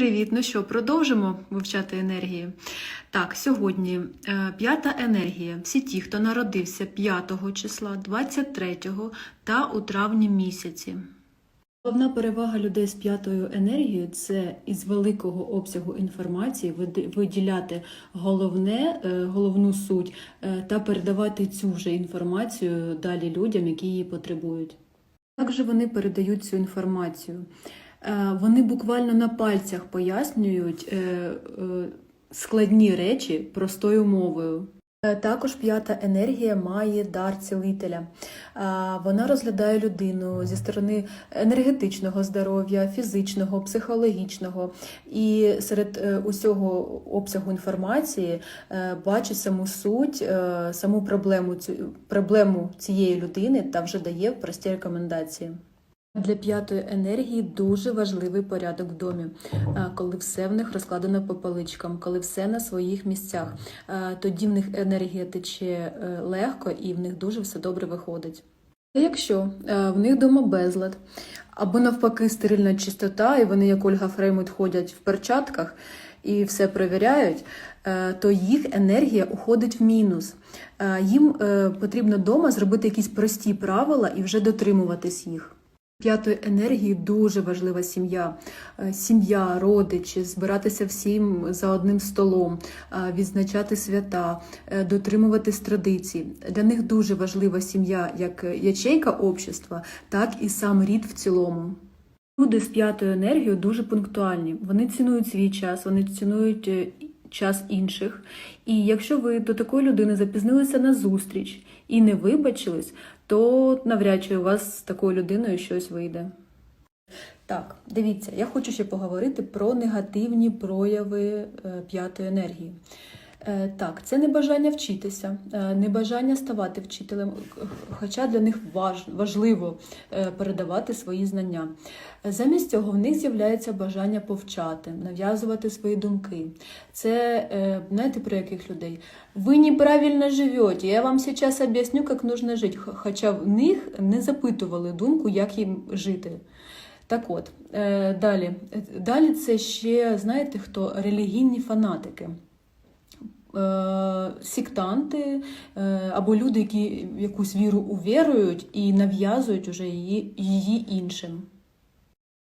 Привіт! Ну що, продовжимо вивчати енергії? Так, сьогодні е, п'ята енергія. Всі ті, хто народився 5 числа, 23 та у травні місяці. Головна перевага людей з п'ятою енергією це із великого обсягу інформації виділяти головне, е, головну суть е, та передавати цю вже інформацію далі людям, які її потребують. Же вони передають цю інформацію? Е, Вони буквально на пальцях пояснюють е, е, складні речі простою мовою. Також п'ята енергія має дар цілителя. Вона розглядає людину зі сторони енергетичного здоров'я, фізичного, психологічного і серед усього обсягу інформації бачить саму суть, саму проблему, проблему цієї людини та вже дає прості рекомендації. Для п'ятої енергії дуже важливий порядок в домі, е, коли все в них розкладено по поличкам, коли все на своїх місцях. Е, Тоді в них енергія тече е, легко і в них дуже все добре виходить. А якщо в них дома безлад, або навпаки стерильна чистота, і вони, як Ольга Фреймут, ходять в перчатках і все перевіряють, то їх енергія уходить в мінус. Їм потрібно вдома зробити якісь прості правила і вже дотримуватись їх. П'ятої енергії дуже важлива сім'я, Е, сім'я, родичі, збиратися всім за одним столом, е, відзначати свята, е, дотримуватись традицій. Для них дуже важлива сім'я як ячейка общества, так і сам рід в цілому. Люди з п'ятою енергією дуже пунктуальні. Вони цінують свій час, вони цінують час інших. І якщо ви до такої людини запізнилися на зустріч і не вибачились, то навряд чи у вас з такою людиною щось вийде. Так, дивіться, я хочу ще поговорити про негативні прояви е, п'ятої енергії. Е, Так, це небажання вчитися, е, небажання ставати вчителем, хоча для них важливо е, передавати свої знання. Замість цього в них з'являється бажання повчати, нав'язувати свої думки. Це, знаєте, про яких людей? Ви неправильно живете, я вам зараз об'ясню, як нужно жити. Хоча в них не запитували думку, як їм жити. Так от, далі. Далі це ще, знаєте хто? Релігійні фанатики. Е, Сектанти е, або люди, які якусь віру увірують і нав'язують уже її, її іншим.